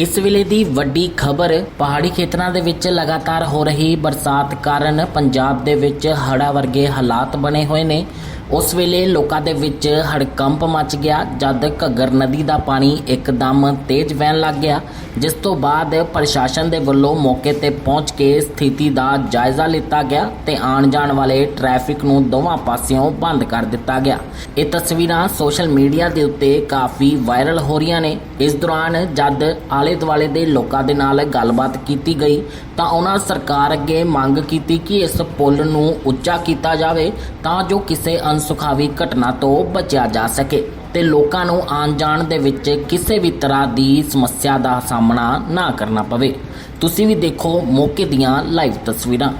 ਇਸ ਵੇਲੇ ਦੀ ਵੱਡੀ ਖਬਰ, ਪਹਾੜੀ ਖੇਤਰਾਂ ਦੇ ਵਿੱਚ ਲਗਾਤਾਰ ਹੋ ਰਹੀ ਬਰਸਾਤ ਕਾਰਨ ਪੰਜਾਬ ਦੇ ਵਿੱਚ ਹੜ੍ਹਾਂ ਵਰਗੇ ਹਾਲਾਤ ਬਣੇ ਹੋਏ ਨੇ। ਉਸ ਵੇਲੇ ਲੋਕਾਂ ਦੇ ਵਿੱਚ ਹੜਕੰਪ ਮਚ ਗਿਆ, ਜਦ ਘੱਗਰ ਨਦੀ ਦਾ ਪਾਣੀ ਇੱਕਦਮ ਤੇਜ਼ ਵਹਿਣ ਲੱਗ ਗਿਆ, ਜਿਸ ਤੋਂ ਬਾਅਦ ਪ੍ਰਸ਼ਾਸਨ ਦੇ ਵੱਲੋਂ ਮੌਕੇ ਤੇ ਪਹੁੰਚ ਕੇ ਸਥਿਤੀ ਦਾ ਜਾਇਜ਼ਾ ਲਿੱਤਾ ਗਿਆ ਤੇ ਆਉਣ ਜਾਣ ਵਾਲੇ ਟ੍ਰੈਫਿਕ ਨੂੰ ਦੋਵਾਂ ਪਾਸਿਓਂ ਬੰਦ ਕਰ ਦਿੱਤਾ ਗਿਆ। ਇਹ ਤਸਵੀਰਾਂ ਸੋਸ਼ਲ ਮੀਡੀਆ ਦੇ ਉੱਤੇ ਕਾਫੀ ਵਾਇਰਲ ਹੋ ਰਹੀਆਂ ਨੇ। ਇਸ ਦੌਰਾਨ ਜਦ ਆਲੇ ਦੁਆਲੇ ਦੇ ਲੋਕਾਂ ਦੇ ਨਾਲ ਗੱਲਬਾਤ ਕੀਤੀ ਗਈ, ਤਾਂ ਉਹਨਾਂ ਸਰਕਾਰ ਅੱਗੇ ਮੰਗ ਕੀਤੀ ਕਿ ਇਸ ਪੁਲ ਨੂੰ ਉੱਚਾ ਕੀਤਾ ਜਾਵੇ, ਤਾਂ ਜੋ ਕਿਸੇ ਅਨਸੁਖਾਵੀ ਘਟਨਾ ਤੋਂ ਬਚਿਆ ਜਾ ਸਕੇ ਤੇ ਲੋਕਾਂ ਨੂੰ ਆਉਣ ਜਾਣ ਦੇ ਵਿੱਚ ਕਿਸੇ ਵੀ ਤਰ੍ਹਾਂ ਦੀ ਸਮੱਸਿਆ ਦਾ ਸਾਹਮਣਾ ਨਾ ਕਰਨਾ ਪਵੇ। ਤੁਸੀਂ ਵੀ ਦੇਖੋ ਮੌਕੇ ਦੀਆਂ ਲਾਈਵ ਤਸਵੀਰਾਂ।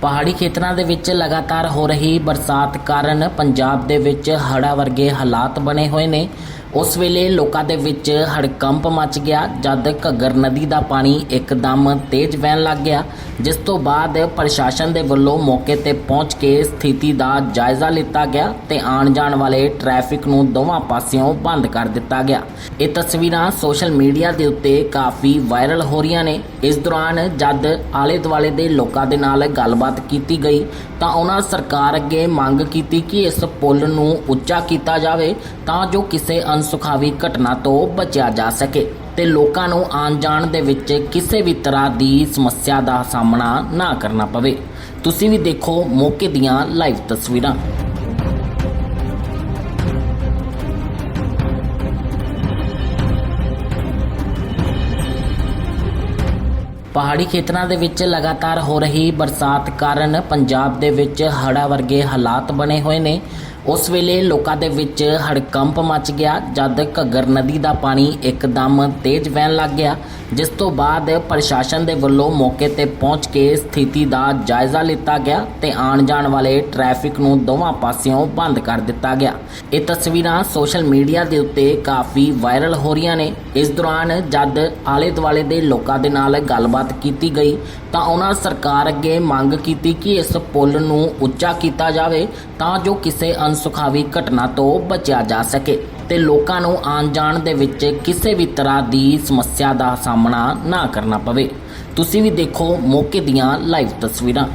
ਪਹਾੜੀ ਖੇਤਰਾਂ ਦੇ ਵਿੱਚ ਲਗਾਤਾਰ ਹੋ ਰਹੀ ਬਰਸਾਤ ਕਾਰਨ ਪੰਜਾਬ ਦੇ ਵਿੱਚ ਹੜਾ ਵਰਗੇ ਹਾਲਾਤ ਬਣੇ ਹੋਏ ਨੇ। ਉਸ ਵੇਲੇ ਲੋਕਾਂ ਦੇ ਵਿੱਚ ਹੜਕੰਪ ਮਚ ਗਿਆ, ਜਦ ਘੱਗਰ ਨਦੀ ਦਾ ਪਾਣੀ ਇੱਕਦਮ ਤੇਜ਼ ਵਹਿਣ ਲੱਗ ਗਿਆ, ਜਿਸ ਤੋਂ ਬਾਅਦ ਪ੍ਰਸ਼ਾਸਨ ਦੇ ਵੱਲੋਂ ਮੌਕੇ ਤੇ ਪਹੁੰਚ ਕੇ ਸਥਿਤੀ ਦਾ ਜਾਇਜ਼ਾ ਲਿੱਤਾ ਗਿਆ ਤੇ ਆਉਣ ਜਾਣ ਵਾਲੇ ਟ੍ਰੈਫਿਕ ਨੂੰ ਦੋਵਾਂ ਪਾਸਿਓਂ ਬੰਦ ਕਰ ਦਿੱਤਾ ਗਿਆ। ਇਹ ਤਸਵੀਰਾਂ ਸੋਸ਼ਲ ਮੀਡੀਆ ਦੇ ਉੱਤੇ ਕਾਫੀ ਵਾਇਰਲ ਹੋ ਰਹੀਆਂ ਨੇ। ਇਸ ਦੌਰਾਨ ਜਦ ਆਲੇ ਦੁਆਲੇ ਦੇ ਲੋਕਾਂ ਦੇ ਨਾਲ ਗੱਲਬਾਤ ਕੀਤੀ ਗਈ ਤਾਂ ਉਹਨਾਂ ਸਰਕਾਰ ਅੱਗੇ ਮੰਗ ਕੀਤੀ ਕਿ ਇਸ ਪੁਲ ਨੂੰ ਉੱਚਾ ਕੀਤਾ ਜਾਵੇ ਤਾਂ ਜੋ ਕਿਸੇ ਅਨਸੁਖਾਵੀ ਘਟਨਾ ਤੋਂ ਬਚਿਆ ਜਾ ਸਕੇ ਤੇ ਲੋਕਾਂ ਨੂੰ ਆਉਣ ਜਾਣ ਦੇ ਵਿੱਚ ਕਿਸੇ ਵੀ ਤਰ੍ਹਾਂ ਦੀ ਸਮੱਸਿਆ ਦਾ ਸਾਹਮਣਾ ਨਾ ਕਰਨਾ ਪਵੇ। ਤੁਸੀਂ ਵੀ ਦੇਖੋ ਮੌਕੇ ਦੀਆਂ ਲਾਈਵ ਤਸਵੀਰਾਂ। ਪਹਾੜੀ ਖੇਤਰਾਂ ਦੇ ਵਿੱਚ ਲਗਾਤਾਰ ਹੋ ਰਹੀ ਬਰਸਾਤ ਕਾਰਨ ਪੰਜਾਬ ਦੇ ਵਿੱਚ ਹੜ੍ਹਾਂ ਵਰਗੇ ਹਾਲਾਤ ਬਣੇ ਹੋਏ ਨੇ। ਉਸ ਵੇਲੇ ਲੋਕਾਂ ਦੇ ਵਿੱਚ ਹੜਕੰਪ ਮਚ ਗਿਆ, ਜਦ ਘੱਗਰ ਨਦੀ ਦਾ ਪਾਣੀ ਇੱਕਦਮ ਤੇਜ਼ ਵਹਿਣ ਲੱਗ ਗਿਆ, ਜਿਸ ਤੋਂ ਬਾਅਦ ਪ੍ਰਸ਼ਾਸਨ ਦੇ ਵੱਲੋਂ ਮੌਕੇ ਤੇ ਪਹੁੰਚ ਕੇ ਸਥਿਤੀ ਦਾ ਜਾਇਜ਼ਾ ਲਿੱਤਾ ਗਿਆ ਤੇ ਆਉਣ ਜਾਣ ਵਾਲੇ ਟ੍ਰੈਫਿਕ ਨੂੰ ਦੋਵਾਂ ਪਾਸਿਓਂ ਬੰਦ ਕਰ ਦਿੱਤਾ ਗਿਆ। ਇਹ ਤਸਵੀਰਾਂ ਸੋਸ਼ਲ ਮੀਡੀਆ ਦੇ ਉੱਤੇ ਕਾਫੀ ਵਾਇਰਲ ਹੋ ਰਹੀਆਂ ਨੇ। ਇਸ ਦੌਰਾਨ ਜਦ ਆਲੇ ਦੁਆਲੇ ਦੇ ਲੋਕਾਂ ਦੇ ਨਾਲ ਗੱਲਬਾਤ ਕੀਤੀ ਗਈ, ਤਾਂ ਉਹਨਾਂ ਸਰਕਾਰ ਅੱਗੇ ਮੰਗ ਕੀਤੀ ਕਿ ਇਸ ਪੁਲ ਨੂੰ ਉੱਚਾ ਕੀਤਾ ਜਾਵੇ, ਤਾਂ ਜੋ ਕਿਸੇ ਅਨਸੁਖਾਵੀ ਘਟਨਾ ਤੋਂ ਬਚਿਆ ਜਾ ਸਕੇ ਤੇ ਲੋਕਾਂ ਨੂੰ ਆਉਣ ਜਾਣ ਦੇ ਵਿੱਚ ਕਿਸੇ ਵੀ ਤਰ੍ਹਾਂ ਦੀ ਸਮੱਸਿਆ ਦਾ ਸਾਹਮਣਾ ਨਾ ਕਰਨਾ ਪਵੇ। ਤੁਸੀਂ ਵੀ ਦੇਖੋ ਮੌਕੇ ਦੀਆਂ ਲਾਈਵ ਤਸਵੀਰਾਂ।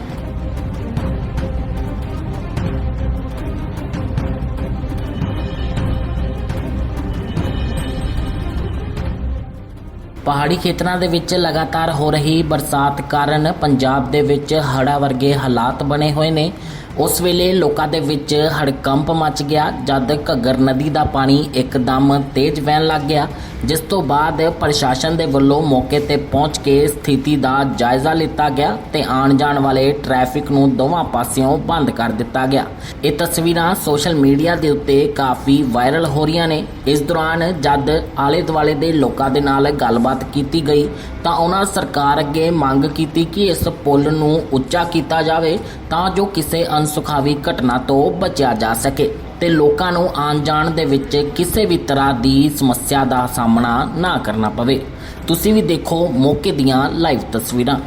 ਪਹਾੜੀ ਖੇਤਰਾਂ ਦੇ ਵਿੱਚ ਲਗਾਤਾਰ ਹੋ ਰਹੀ ਬਰਸਾਤ ਕਾਰਨ ਪੰਜਾਬ ਦੇ ਵਿੱਚ ਹੜਾ ਵਰਗੇ ਹਾਲਾਤ ਬਣੇ ਹੋਏ ਨੇ। ਉਸ ਵੇਲੇ ਲੋਕਾਂ ਦੇ ਵਿੱਚ ਹੜਕੰਪ ਮਚ ਗਿਆ, ਜਦ ਘੱਗਰ ਨਦੀ ਦਾ ਪਾਣੀ ਇੱਕਦਮ ਤੇਜ਼ ਵਹਿਣ ਲੱਗ ਗਿਆ, ਜਿਸ ਤੋਂ ਬਾਅਦ ਪ੍ਰਸ਼ਾਸਨ ਦੇ ਵੱਲੋਂ ਮੌਕੇ ਤੇ ਪਹੁੰਚ ਕੇ ਸਥਿਤੀ ਦਾ ਜਾਇਜ਼ਾ ਲਿੱਤਾ ਗਿਆ ਤੇ ਆਉਣ ਜਾਣ ਵਾਲੇ ਟ੍ਰੈਫਿਕ ਨੂੰ ਦੋਵਾਂ ਪਾਸਿਓਂ ਬੰਦ ਕਰ ਦਿੱਤਾ ਗਿਆ। ਇਹ ਤਸਵੀਰਾਂ ਸੋਸ਼ਲ ਮੀਡੀਆ ਦੇ ਉੱਤੇ ਕਾਫੀ ਵਾਇਰਲ ਹੋ ਰਹੀਆਂ ਨੇ। ਇਸ ਦੌਰਾਨ ਜਦ ਆਲੇ ਦੁਆਲੇ ਦੇ ਲੋਕਾਂ ਦੇ ਨਾਲ ਗੱਲਬਾਤ ਕੀਤੀ ਗਈ, ਤਾਂ ਉਹਨਾਂ ਸਰਕਾਰ ਅੱਗੇ ਮੰਗ ਕੀਤੀ ਕਿ ਇਸ ਪੁਲ ਨੂੰ ਉੱਚਾ ਕੀਤਾ ਜਾਵੇ, ਤਾਂ ਜੋ ਕਿਸੇ ਅਨਸੁਖਾਵੀ ਘਟਨਾ ਤੋਂ ਬਚਿਆ ਜਾ ਸਕੇ ਤੇ ਲੋਕਾਂ ਨੂੰ ਆਉਣ ਜਾਣ ਦੇ ਵਿੱਚ ਕਿਸੇ ਵੀ ਤਰ੍ਹਾਂ ਦੀ ਸਮੱਸਿਆ ਦਾ ਸਾਹਮਣਾ ਨਾ ਕਰਨਾ ਪਵੇ। ਤੁਸੀਂ ਵੀ ਦੇਖੋ ਮੌਕੇ ਦੀਆਂ ਲਾਈਵ ਤਸਵੀਰਾਂ।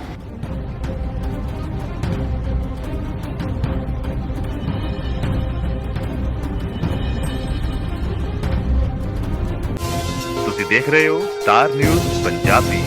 ਤੁਸੀਂ ਦੇਖ ਰਹੇ ਹੋ ਸਟਾਰ ਨਿਊਜ਼ ਪੰਜਾਬੀ।